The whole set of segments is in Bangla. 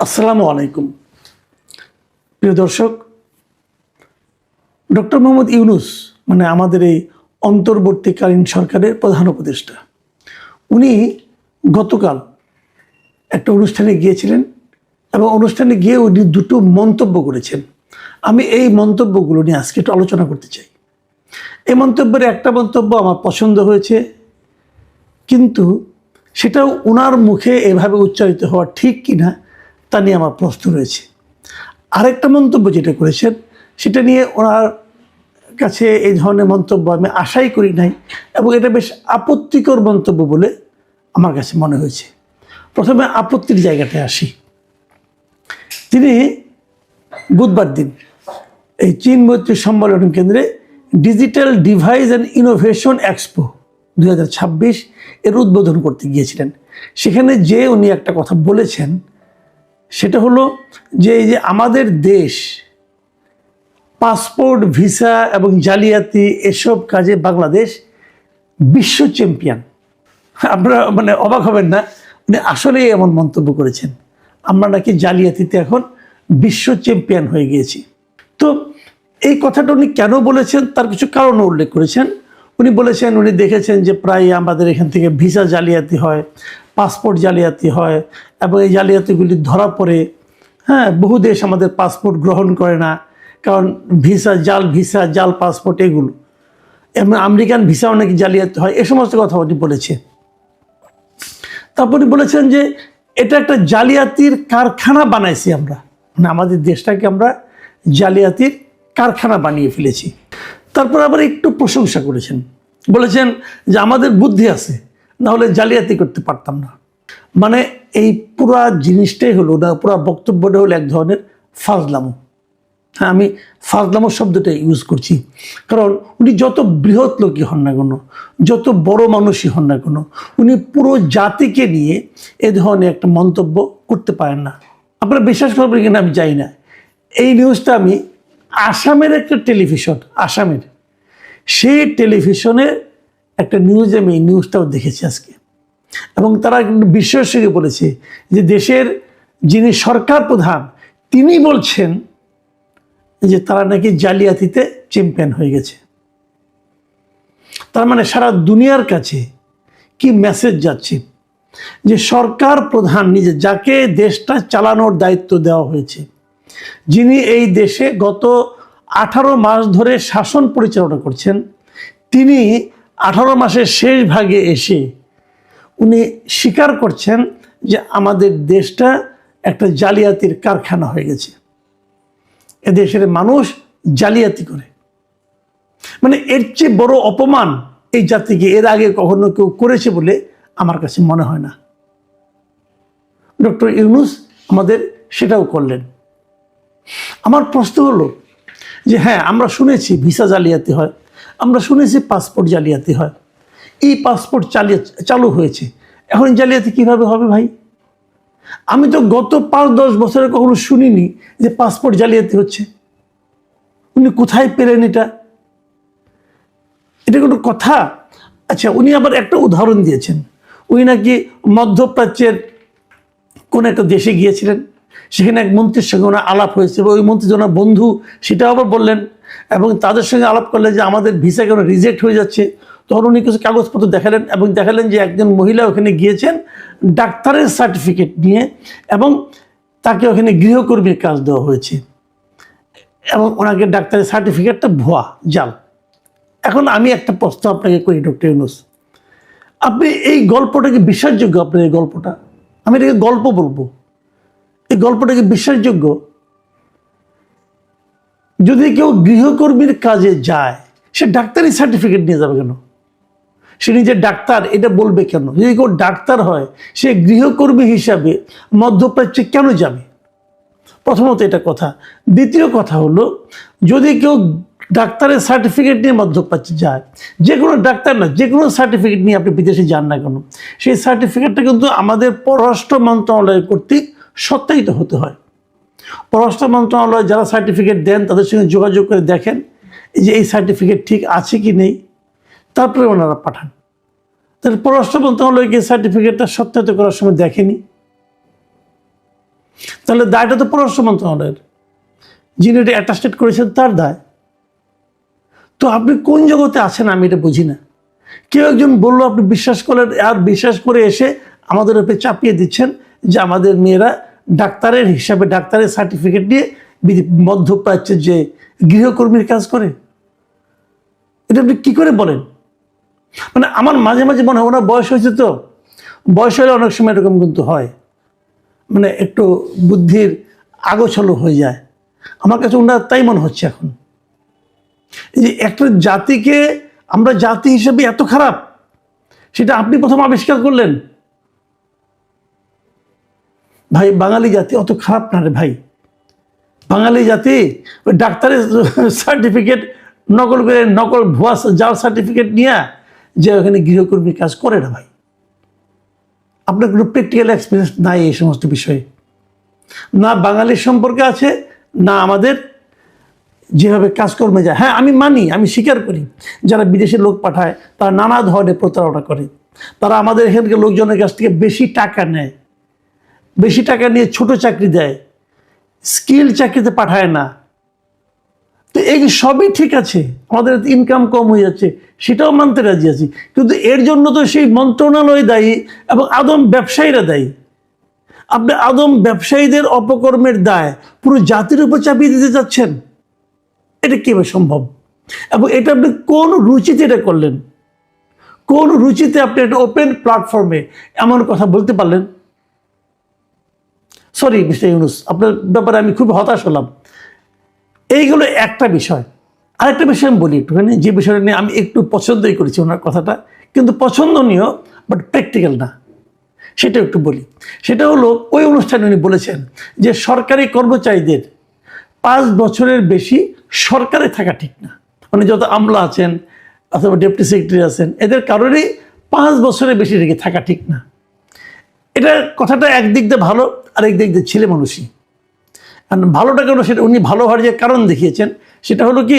আসসালামু আলাইকুম। প্রিয় দর্শক, ডক্টর মোহাম্মদ ইউনুস মানে আমাদের এই অন্তর্বর্তীকালীন সরকারের প্রধান উপদেষ্টা, উনি গতকাল একটা অনুষ্ঠানে গিয়েছিলেন এবং অনুষ্ঠানে গিয়ে উনি দুটো মন্তব্য করেছেন। আমি এই মন্তব্যগুলো নিয়ে আজকে একটু আলোচনা করতে চাই। এই মন্তব্যের একটা মন্তব্য আমার পছন্দ হয়েছে, কিন্তু সেটাও ওনার মুখে এভাবে উচ্চারিত হওয়া ঠিক কিনা তা নিয়ে আমার প্রশ্ন রয়েছে। আরেকটা মন্তব্য যেটা করেছেন, সেটা নিয়ে ওনার কাছে এই ধরনের মন্তব্য আমি আশাই করি নাই এবং এটা বেশ আপত্তিকর মন্তব্য বলে আমার কাছে মনে হয়েছে। প্রথমে আপত্তির জায়গাটায় আসি। তিনি বুধবার দিন এই চীন মৈত্রী সম্মেলন কেন্দ্রে digital device and innovation expo দুই হাজার ছাব্বিশ এর উদ্বোধন করতে গিয়েছিলেন। সেখানে যে উনি একটা কথা বলেছেন সেটা হলো যে এই যে আমাদের দেশ, পাসপোর্ট, ভিসা এবং জালিয়াতি এসব কাজে বাংলাদেশ বিশ্ব চ্যাম্পিয়ন। আপনারা মানে অবাক হবেন না, উনি আসলেই এমন মন্তব্য করেছেন। আমরা নাকি জালিয়াতিতে এখন বিশ্ব চ্যাম্পিয়ন হয়ে গিয়েছি। তো এই কথাটা উনি কেন বলেছেন তার কিছু কারণ উল্লেখ করেছেন। উনি বলেছেন, উনি দেখেছেন যে প্রায় আমাদের এখান থেকে ভিসা জালিয়াতি হয়। পাসপোর্ট জালিয়াতি হয় এবং এই জালিয়াতিগুলি ধরা পড়ে হ্যাঁ বহু দেশ আমাদের পাসপোর্ট গ্রহণ করে না, কারণ ভিসা, জাল ভিসা, জাল পাসপোর্ট এগুলো। এবং আমেরিকান ভিসা অনেক জালিয়াতি হয়, এ সমস্ত কথা উনি বলেছে তারপর বলেছেন যে, এটা একটা জালিয়াতির কারখানা বানাইছি আমরা। মানে আমাদের দেশটাকে আমরা জালিয়াতির কারখানা বানিয়ে ফেলেছি। তারপর আবার একটু প্রশংসা করেছেন। বলেছেন যে, আমাদের বুদ্ধি আছে না হলে জালিয়াতি করতে পারতাম না। মানে এই পুরা জিনিসটাই হলো, না, পুরা বক্তব্যটা হলো এক ধরনের ফাজলামো। হ্যাঁ আমি ফাজলামো শব্দটা ইউজ করছি। কারণ উনি যত বৃহৎ লোকই হন না কোনো, যত বড় মানুষই হন না কোনো, উনি পুরো জাতিকে নিয়ে এ ধরনের একটা মন্তব্য করতে পারেন না। আপনারা বিশ্বাস করবেন কিনা আমি জানি না। এই নিউজটা আমি আসামের একটা টেলিভিশন, আসামের। সেই টেলিভিশনের একটা নিউজে আমি এই নিউজটাও দেখেছি আজকে। এবং তারা সঙ্গে বলেছে যে দেশের যিনি সরকার প্রধান, তিনি বলছেন যে তারা নাকি জালিয়াতিতে চ্যাম্পিয়ন হয়ে গেছে। তার মানে সারা দুনিয়ার কাছে কি মেসেজ যাচ্ছে? যে সরকার প্রধান নিজে, যাকে দেশটা চালানোর দায়িত্ব দেওয়া হয়েছে, যিনি এই দেশে গত আঠারো মাস ধরে শাসন পরিচালনা করছেন, তিনি আঠারো মাসের শেষ ভাগে এসে উনি স্বীকার করছেন যে আমাদের দেশটা একটা জালিয়াতির কারখানা হয়ে গেছে। এদেশের মানুষ জালিয়াতি করে। মানে এর চেয়ে বড় অপমান এই জাতিকে এর আগে কখনো কেউ করেছে বলে আমার কাছে মনে হয় না। ডক্টর ইউনুস আমাদের সেটাও করলেন। আমার প্রশ্ন হলো যে হ্যাঁ আমরা শুনেছি ভিসা জালিয়াতি হয়। আমরা শুনেছি পাসপোর্ট জালিয়াতি হয়। এই পাসপোর্ট চালিয়ে চালু হয়েছে। এখন জালিয়াতি কীভাবে হবে ভাই? আমি তো গত পাঁচ, দশ বছরে কখনো শুনিনি যে পাসপোর্ট জালিয়াতি হচ্ছে। উনি কোথায় পেলেন এটা? এটা কোনো কথা? আচ্ছা উনি আবার একটা উদাহরণ দিয়েছেন। উনি নাকি মধ্যপ্রাচ্যের কোন একটা দেশে গিয়েছিলেন। সেখানে এক মন্ত্রীর সঙ্গে ওনার আলাপ হয়েছে এবং ওই মন্ত্রী ওনার বন্ধু, সেটাও আবার বললেন এবং তাদের সঙ্গে আলাপ করলেন যে আমাদের ভিসা কেন রিজেক্ট হয়ে যাচ্ছে, তখন উনি কিছু কাগজপত্র দেখালেন এবং দেখালেন যে একজন মহিলা ওখানে গিয়েছেন ডাক্তারের সার্টিফিকেট নিয়ে এবং তাকে ওখানে গৃহকর্মীর কাজ দেওয়া হয়েছে। এবং ওনাকে ডাক্তারের সার্টিফিকেটটা ভুয়া, জাল। এখন আমি একটা প্রশ্ন আপনাকে করি ডক্টর ইউনুস। আপনি এই গল্পটাকে বিশ্বাসযোগ্য আপনার এই গল্পটা? আমি এটাকে গল্প বলব। এই গল্পটাকে বিশ্বাসযোগ্য? যদি কেউ গৃহকর্মীর কাজে যায়, সে ডাক্তারি সার্টিফিকেট নিয়ে যাবে কেন? সে নিজে ডাক্তার, এটা বলবে কেন? যদি কেউ ডাক্তার হয়, সে গৃহকর্মী হিসাবে মধ্যপ্রাচ্যে কেন যাবে? প্রথমত এটা কথা। দ্বিতীয় কথা হলো, যদি কেউ ডাক্তারের সার্টিফিকেট নিয়ে মধ্যপ্রাচ্যে যায়, যে কোনো ডাক্তার না, যে কোনো সার্টিফিকেট নিয়ে আপনি বিদেশে যান না কেন? সেই সার্টিফিকেটটা কিন্তু আমাদের পররাষ্ট্র মন্ত্রণালয় কর্তৃক সত্যায়িত হতে হয়। পররাষ্ট্র মন্ত্রণালয় যারা সার্টিফিকেট দেন, তাদের সঙ্গে যোগাযোগ করে দেখেন যে এই সার্টিফিকেট ঠিক আছে কি নেই। তারপরে ওনারা পাঠান। তাহলে পররাষ্ট্র মন্ত্রণালয়কে সার্টিফিকেটটা সত্যায়িত করার সময় দেখেনি। তাহলে দায়টা তো পররাষ্ট্র মন্ত্রণালয়ের। যিনি এটা অ্যাটাস্টেড করেছেন, তার দায়। তো আপনি কোন জগতে আছেন আমি এটা বুঝি না। কেউ একজন বলল, আপনি বিশ্বাস করলেন আর বিশ্বাস করে এসে আমাদের উপরে চাপিয়ে দিচ্ছেন যে আমাদের মেয়েরা ডাক্তারের হিসাবে ডাক্তারের সার্টিফিকেট নিয়ে মধ্যপ্রাচ্যের যে গৃহকর্মীর কাজ করে, এটা আপনি কী করে বলেন? মানে আমার মাঝে মাঝে মনে হয় ওনার বয়স হয়েছে তো, বয়স হলে অনেক সময় এরকম কিন্তু হয়। মানে একটু বুদ্ধির আগোছলো হয়ে যায়। আমার কাছে ওনার তাই মনে হচ্ছে এখন। এই যে একটা জাতিকে আমরা জাতি হিসেবে এত খারাপ, সেটা আপনি প্রথম আবিষ্কার করলেন। ভাই, বাঙালি জাতি অত খারাপ না রে ভাই। বাঙালি জাতি ওই ডাক্তারের সার্টিফিকেট নকল করে নকল ভুয়া জাল সার্টিফিকেট নিয়ে যে ওখানে গৃহকর্মী কাজ করে না ভাই। আপনার কোনো প্র্যাকটিক্যাল এক্সপিরিয়েন্স নাই এই সমস্ত বিষয়ে। না বাঙালির সম্পর্কে আছে, না আমাদের। যেভাবে কাজকর্মে যায়। হ্যাঁ আমি মানি, আমি স্বীকার করি। যারা বিদেশে লোক পাঠায়, তারা নানা ধরনের প্রতারণা করে। তারা আমাদের এখানকার লোকজনের কাছ থেকে বেশি টাকা নেয়। বেশি টাকা নিয়ে ছোট চাকরি দেয় স্কিল চাকরিতে পাঠায় না। তো এই সবই ঠিক আছে, আমাদের ইনকাম কম হয়ে যাচ্ছে, সেটাও মানতে রাজি আছি। কিন্তু এর জন্য তো সেই মন্ত্রণালয় দায়ী এবং আদম ব্যবসায়ীরা দায়ী। আপনি আদম ব্যবসায়ীদের অপকর্মের দায়, পুরো জাতির উপর চাপিয়ে দিতে যাচ্ছেন এটা কীভাবে সম্ভব? এবং এটা আপনি কোন রুচিতে এটা করলেন? কোন রুচিতে আপনি একটা ওপেন প্ল্যাটফর্মে এমন কথা বলতে পারলেন? সরি মিস্টার ইউনুস আপনার ব্যাপারে আমি খুব হতাশ হলাম। এইগুলো একটা বিষয়। আরেকটা বিষয় আমি বলি একটুখানি, যে বিষয়টা নিয়ে আমি একটু পছন্দই করেছি ওনার কথাটা, কিন্তু পছন্দনীয় বাট প্র্যাকটিক্যাল না। সেটা একটু বলি। সেটা হলো, ওই অনুষ্ঠানে উনি বলেছেন যে সরকারি কর্মচারীদের পাঁচ বছরের বেশি সরকারে থাকা ঠিক না। মানে যত আমলা আছেন, অথবা ডেপুটি সেক্রেটারি আছেন, এদের কারণেই পাঁচ বছরের বেশি রেখে থাকা ঠিক না। এটা কথাটা একদিক দিয়ে ভালো, আরেক দিক দিয়ে ছেলে মানুষই। আর ভালোটা কেন সেটা উনি ভালো হওয়ার যে কারণ দেখিয়েছেন, সেটা হলো কি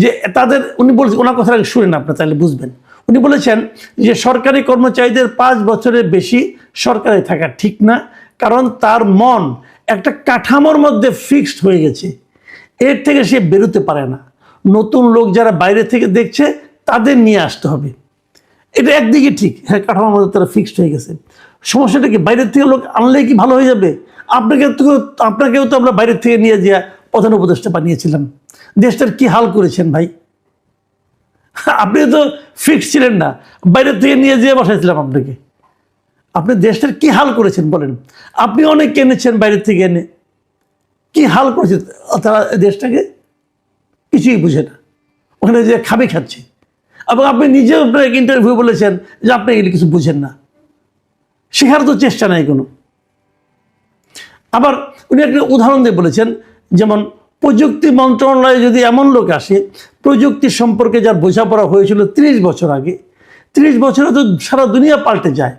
যে তাদের, উনি বলছেন, ওনার কথাটা শুনেন আপনার, তাহলে বুঝবেন। উনি বলেছেন যে সরকারি কর্মচারীদের পাঁচ বছরের বেশি সরকারে থাকা ঠিক না, কারণ তার মন একটা কাঠামোর মধ্যে ফিক্সড হয়ে গেছে। এর থেকে সে বেরোতে পারে না। নতুন লোক যারা বাইরে থেকে দেখছে, তাদের নিয়ে আসতে হবে। এটা একদিকে ঠিক হ্যাঁ কাঠামোর মধ্যে তারা ফিক্সড হয়ে গেছে। সমস্যাটা কি? বাইরের থেকে লোক আনলে কি ভালো হয়ে যাবে? আপনাকে তো, আপনাকেও তো আমরা বাইরের থেকে নিয়ে যা প্রধান উপদেষ্টা বানিয়েছিলাম। দেশটার কি হাল করেছেন ভাই? আপনি তো ফিক্স ছিলেন না। বাইরের থেকে নিয়ে যেয়ে বসাইছিলাম আপনাকে। আপনি দেশটার কি হাল করেছেন বলেন? আপনি অনেক এনেছেন বাইরের থেকে এনে। কি হাল করেছে তারা দেশটাকে কিছুই বুঝে না। ওখানে যে খাবে খাচ্ছে। এবং আপনি নিজেও আপনার ইন্টারভিউ বলেছেন যে আপনি এগুলি কিছু বুঝেন না। শেখার তো চেষ্টা নাই কোনো। আবার উনি একটা উদাহরণ দিয়ে বলেছেন, যেমন প্রযুক্তি মন্ত্রণালয়ে যদি এমন লোক আসে, প্রযুক্তি সম্পর্কে যার বোঝাপড়া হয়েছিল ত্রিশ বছর আগে, ত্রিশ বছরে তো সারা দুনিয়া পাল্টে যায়।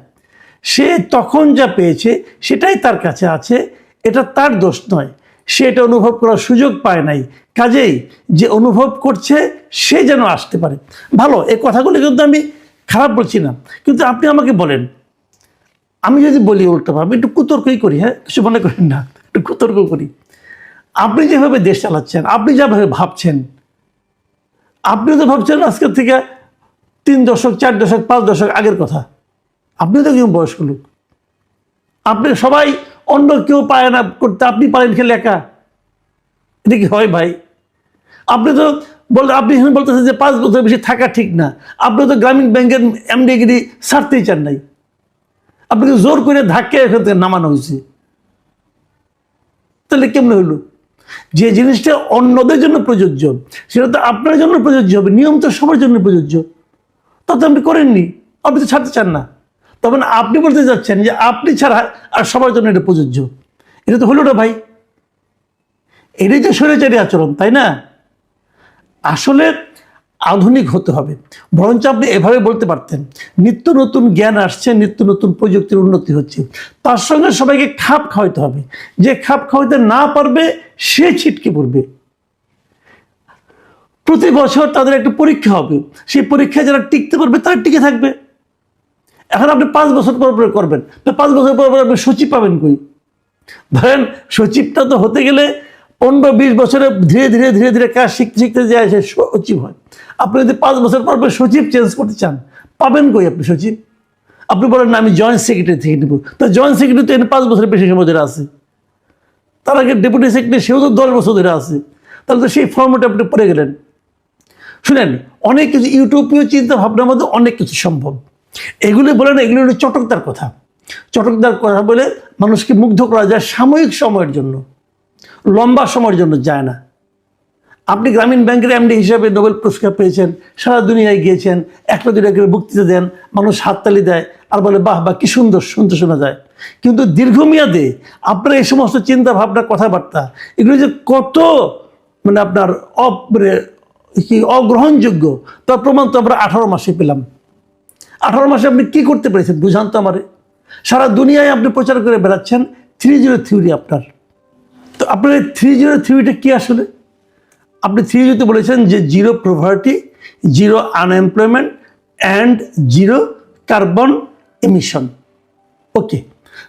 সে তখন যা পেয়েছে, সেটাই তার কাছে আছে, এটা তার দোষ নয়। সে এটা অনুভব করার সুযোগ পায় নাই। কাজেই যে অনুভব করছে, সে যেন আসতে পারে। ভালো, এই কথাগুলো কিন্তু আমি খারাপ বলছি না। কিন্তু আপনি আমাকে বলেন আমি যদি বলি উল্টোভাবে একটু কুতর্কই করি হ্যাঁ? কিছু মনে করেন না, একটু কুতর্ক করি। আপনি যেভাবে দেশ চালাচ্ছেন, আপনি যেভাবে ভাবছেন আপনি তো ভাবছেন আজকের থেকে তিন দশক, চার দশক, পাঁচ দশক আগের কথা। আপনি তো কেউ বয়স্ক লোক। আপনি সবাই অন্য কেউ পায় না করতে, আপনি পারেন খেলে একা। এটা কি হয় ভাই? আপনি তো বল, আপনি এখানে বলতেছেন যে পাঁচ বছর বেশি থাকা ঠিক না। আপনি তো গ্রামীণ ব্যাংকের এমডিগিরি ছাড়তেই চান নাই। আপনাকে জোর করে ধাক্কে এখান থেকে নামানো হয়েছে। তাহলে কেমন হইল যে জিনিসটা অন্যদের জন্য প্রযোজ্য, সেটা তো আপনার জন্য প্রযোজ্য হবে, নিয়ম তো সবার জন্য প্রযোজ্য। তা তো আপনি করেননি, আপনি তো ছাড়তে চান না। তখন আপনি বলতে যাচ্ছেন যে আপনি ছাড়া আর সবার জন্য এটা প্রযোজ্য। এটা তো হলো না ভাই। এটাই তো স্বৈরাচারী আচরণ, তাই না? আসলে আধুনিক হতে হবে। বরঞ্চ আপনি এভাবে বলতে পারতেন, নিত্য নতুন জ্ঞান আসছে, নিত্য নতুন প্রযুক্তির উন্নতি হচ্ছে। তার সঙ্গে সবাইকে খাপ খাওয়াইতে হবে। যে খাপ খাওয়াইতে না পারবে, সে ছিটকে পড়বে। প্রতি বছর তাদের একটা পরীক্ষা হবে। সেই পরীক্ষায় যারা টিকতে পারবে, তারা টিকে থাকবে। এখন আপনি পাঁচ বছর পর পর করবেন। পাঁচ বছর পর পর আপনি সচিব পাবেন কই? ধরেন সচিবটা তো হতে গেলে পনেরো বিশ বছরে ধীরে ধীরে ধীরে ধীরে কাজ শিখতে শিখতে যায় সে সচিব হয়। আপনি যদি পাঁচ বছর পর সচিব চেঞ্জ করতে চান, পাবেন কই আপনি সচিব? আপনি বলেন, না, আমি জয়েন্ট সেক্রেটারি থেকে নেব। তো জয়েন্ট সেক্রেটারি তো এখানে পাঁচ বছরের বেশি সময় ধরে আছে। তার আগে ডেপুটি সেক্রেটারি সেও তো দশ বছর ধরে আছে। তাহলে তো সেই ফর্মেটে আপনি পড়ে গেলেন। শুনেন, অনেক কিছু ইউটোপীয় চিন্তা ভাবনার মধ্যে অনেক কিছু সম্ভব। এগুলি বলেন, এগুলি হলো চটকদার কথা। চটকদার কথা বলে মানুষকে মুগ্ধ করা যায় সাময়িক সময়ের জন্য। লম্বা সময়ের জন্য যায় না। আপনি গ্রামীণ ব্যাংকের এমডি হিসাবে নোবেল পুরস্কার পেয়েছেন, সারা দুনিয়ায় গিয়েছেন, একটা দুটা করে বক্তৃতা দেন, মানুষ হাততালি দেয়, আর বলে, বাহ বাহ, কি সুন্দর, শুনতে শোনা যায়। কিন্তু দীর্ঘমেয়াদে আপনার এই সমস্ত চিন্তা, ভাবনা, কথাবার্তা, এগুলো যে কত মানে আপনার অপ মানে কি অগ্রহণযোগ্য, তার প্রমাণ তো আমরা আঠারো মাসে পেলাম। আঠারো মাসে আপনি কি করতে পেরেছেন বুঝান তো আমারে। সারা দুনিয়ায় আপনি প্রচার করে বেড়াচ্ছেন থ্রি জিরো থিওরি আপনার। আপনার থ্রি জিরো থিওরিটা কি আসলে? আপনি থ্রি জিরোতে বলেছেন যে zero poverty zero unemployment and zero carbon emission okay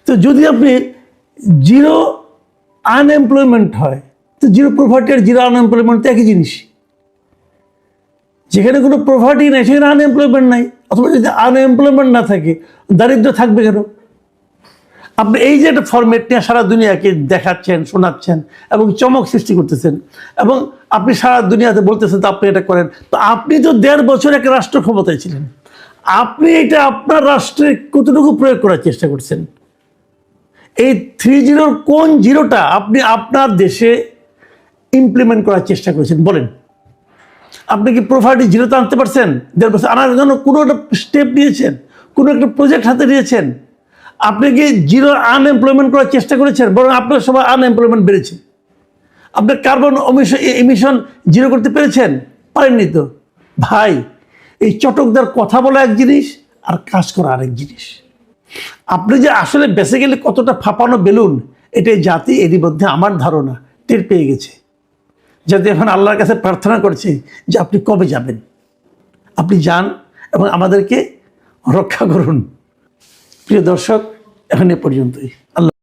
তো যদি আপনি জিরো আনএমপ্লয়মেন্ট হয়, তো জিরো প্রভার্টি আর জিরো আনএমপ্লয়মেন্ট তো একই জিনিস যেখানে কোনো প্রভার্টি নাই, সেখানে আনএমপ্লয়মেন্ট নাই। অথবা যদি আনএমপ্লয়মেন্ট না থাকে, দারিদ্র থাকবে কেন? আপনি এই যে একটা ফরম্যাট নিয়ে সারা দুনিয়াকে দেখাচ্ছেন, শোনাচ্ছেন এবং চমক সৃষ্টি করতেছেন এবং আপনি সারা দুনিয়াতে বলতেছেন, তো আপনি এটা করেন। তো আপনি তো দেড় বছর এক রাষ্ট্র ক্ষমতায় ছিলেন। আপনি এটা আপনার রাষ্ট্রে কতটুকু প্রয়োগ করার চেষ্টা করছেন? এই থ্রি জিরোর কোন জিরোটা আপনি আপনার দেশে ইমপ্লিমেন্ট করার চেষ্টা করেছেন? বলেন। আপনি কি প্রোভার্টি জিরোতে আনতে পারছেন? দেড় বছর আনার জন্য কোনো একটা স্টেপ নিয়েছেন? কোনো একটা প্রজেক্ট হাতে নিয়েছেন? আপনি কি জিরো আনএমপ্লয়মেন্ট করার চেষ্টা করেছেন? বরং আপনার সবাই আনএমপ্লয়মেন্ট বেড়েছে। আপনার কার্বন এমিশন জিরো করতে পেরেছেন? পারেননি তো? ভাই, এই চটকদার কথা বলা এক জিনিস আর কাজ করা আরেক জিনিস। আপনি যে আসলে বেসিক্যালি কতটা ফাঁপানো বেলুন, এটাই জাতি এরই মধ্যে আমার ধারণা, টের পেয়ে গেছে। যাতে এখন আল্লাহর কাছে প্রার্থনা করছে যে আপনি কবে যাবেন? আপনি যান এবং আমাদেরকে রক্ষা করুন। প্রিয় দর্শক এখানে পর্যন্তই। আল্লাহ